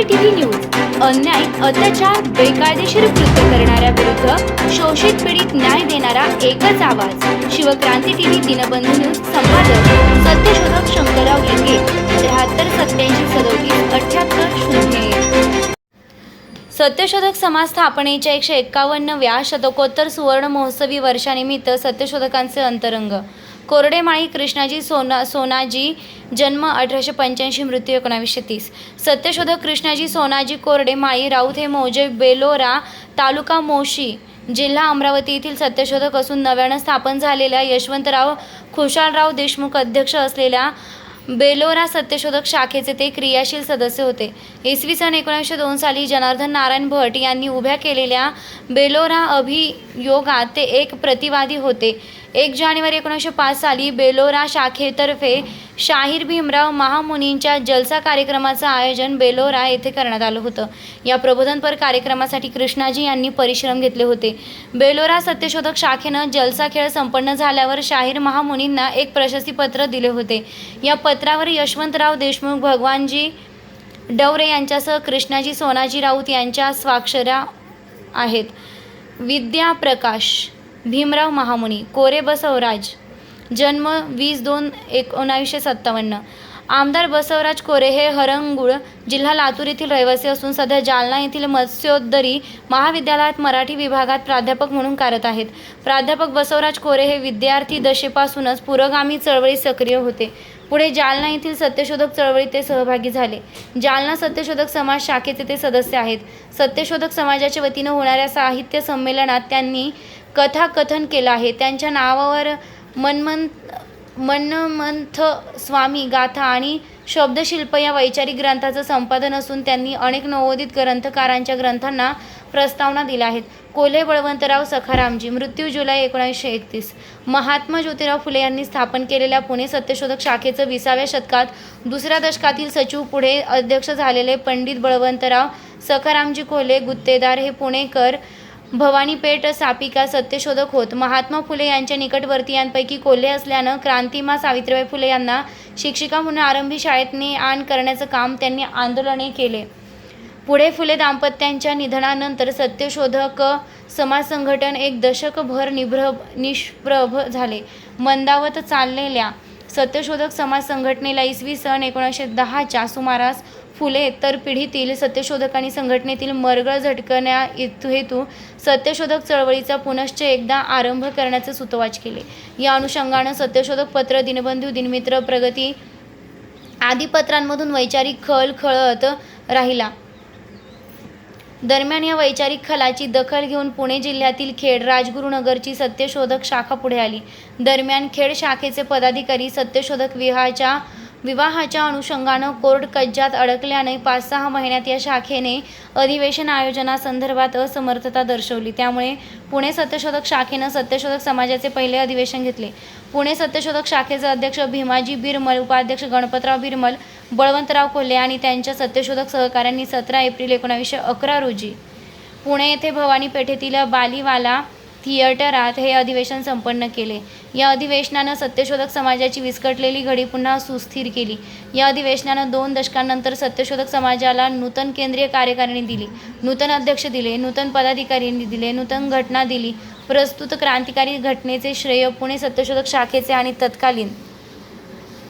CCTV news अन्याय अत्याचार बेकायदेशीर कृत्य करणाऱ्या विरुद्ध शोषित पीडित न्याय देणारा एकच आवाज. शिवक्रांती टीव्ही दिनबंधू न्यूज संपादक सत्यशोधक शंकरराव लिंगे त्र्याहत्तर सत्याऐंशी सदोतीस अठ्याहत्तर शून्य सत्यशोधक समाज स्थापनेच्या एकशे एक्कावन्नव्या शतकोत्तर सुवर्ण महोत्सवी वर्षानिमित्त सत्यशोधकांचे अंतरंग. कोरडेमाळी कृष्णाजी सोना सोनाजी जन्म अठराशे पंच्याऐंशी मृत्यू एकोणावीसशे तीस. सत्यशोधक कृष्णाजी सोनाजी कोरडे माळी राऊत हे मौजे बेलोरा तालुका मोशी जिल्हा अमरावती येथील सत्यशोधक असून नव्यानं स्थापन झालेल्या यशवंतराव खुशालराव देशमुख अध्यक्ष असलेल्या बेलोरा सत्यशोधक शाखेचे ते क्रियाशील सदस्य होते. इसवी सन एकोणीसशे दोन साली जनार्दन नारायण भट यांनी उभ्या केलेल्या बेलोरा अभियोगात ते एक प्रतिवादी होते. एक जानेवारी एकोणीसशे पाच साली बेलोरा शाखेतर्फे शाहीर भीमराव महामुनींच्या जलसा कार्यक्रमाचं आयोजन बेलोरा येथे करण्यात आलं होतं. या प्रबोधनपर कार्यक्रमासाठी कृष्णाजी यांनी परिश्रम घेतले होते. बेलोरा सत्यशोधक शाखेनं जलसा खेळ संपन्न झाल्यावर शाहीर महामुनींना एक प्रशस्तीपत्र दिले होते. या पत्रावर यशवंतराव देशमुख भगवानजी डवरे यांच्यासह कृष्णाजी सोनाजी राऊत यांच्या स्वाक्षऱ्या आहेत. विद्या प्रकाश भीमराव महामुनी कोरे बसवराज जन्म वीस दोन एकोणावीसशे सत्तावन्न. आमदार बसवराज कोरे हे हरंगुळ जिल्हा लातूर येथील रहिवासी असून सध्या जालना येथील मत्स्योदरी महाविद्यालयात मराठी विभागात प्राध्यापक म्हणून कार्यरत आहेत. प्राध्यापक बसवराज कोरे हे विद्यार्थी दशेपासूनच पुरोगामी चळवळीत सक्रिय होते. पुढे जालना येथील सत्यशोधक चळवळीत ते सहभागी झाले. जालना सत्यशोधक समाज शाखेचे ते सदस्य आहेत. सत्यशोधक समाजाच्या वतीनं होणाऱ्या साहित्य संमेलनात त्यांनी कथाकथन केलं आहे. त्यांच्या नावावर मनमन मनमंथ स्वामी गाथा आणि शब्दशिल्प या वैचारिक ग्रंथाचं संपादन असून त्यांनी अनेक नवोदित ग्रंथकारांच्या ग्रंथांना प्रस्तावना दिल्या आहेत. कोल्हे बळवंतराव सखारामजी मृत्यू जुलै एकोणीसशे एकतीस. महात्मा ज्योतिराव फुले यांनी स्थापन केलेल्या पुणे सत्यशोधक शाखेचं विसाव्या शतकात दुसऱ्या दशकातील सचिव पुढे अध्यक्ष झालेले पंडित बळवंतराव सखारामजी कोल्हे गुत्तेदार हे पुणेकर भवानीपेठ सापिका सत्यशोधक होत. महात्मा फुले यांच्या निकटवर्तीयांपैकी कोल्हे असल्यानं क्रांतिमा सावित्रीबाई फुले यांना शिक्षिका म्हणून आरंभी शाळेत ने आण करण्याचं काम त्यांनी आंदोलने केले. पुढे फुले दाम्पत्यांच्या निधनानंतर सत्यशोधक समाज संघटन एक दशकभर निभ्रभ निष्प्रभ झाले. मंदावत चाललेल्या सत्यशोधक समाज संघटनेला इसवी सन एकोणीसशे दहाच्या सुमारास फुले तर पिढीतील सत्यशोधक आणि संघटनेतील मरगळ झटकण्या हेतू सत्यशोधक चळवळीचा पुनश्च एकदा आरंभ करण्याचे सुतवाच केले. या अनुषंगानं सत्यशोधक पत्र दिनबंधू दिनमित्र प्रगती आदी पत्रांमधून वैचारिक खल खळत राहिला. दरम्यान या वैचारिक खलाची दखल घेऊन पुणे जिल्ह्यातील खेड राजगुरुनगरची सत्यशोधक शाखा पुढे आली. दरम्यान खेड शाखेचे पदाधिकारी सत्यशोधक विवाहाच्या विवाहाच्या अनुषंगानं कोर्ट कज्जात अडकल्याने पाच सहा महिन्यात या शाखेने अधिवेशन आयोजनासंदर्भात असमर्थता दर्शवली. त्यामुळे पुणे सत्यशोधक शाखेनं सत्यशोधक समाजाचे पहिले अधिवेशन घेतले. पुणे सत्यशोधक शाखेचे अध्यक्ष भीमाजी बिरमल उपाध्यक्ष गणपतराव बिरमल बळवंतराव कोल्हे आणि त्यांच्या सत्यशोधक सहकाऱ्यांनी सतरा एप्रिल एकोणावीसशे अकरा रोजी पुणे येथे भवानी पेठेतील बालीवाला थिएटरात हे अधिवेशन संपन्न केले. या अधिवेशनानं सत्यशोधक समाजाची विस्कटलेली घडी पुन्हा सुस्थिर केली. या अधिवेशनानं दोन दशकांनंतर सत्यशोधक समाजाला नूतन केंद्रीय कार्यकारिणी दिली नूतन अध्यक्ष दिले नूतन पदाधिकाऱ्यांनी दिले नूतन घटना दिली. प्रस्तुत क्रांतिकारी घटनेचे श्रेय पुणे सत्यशोधक शाखेचे आणि तत्कालीन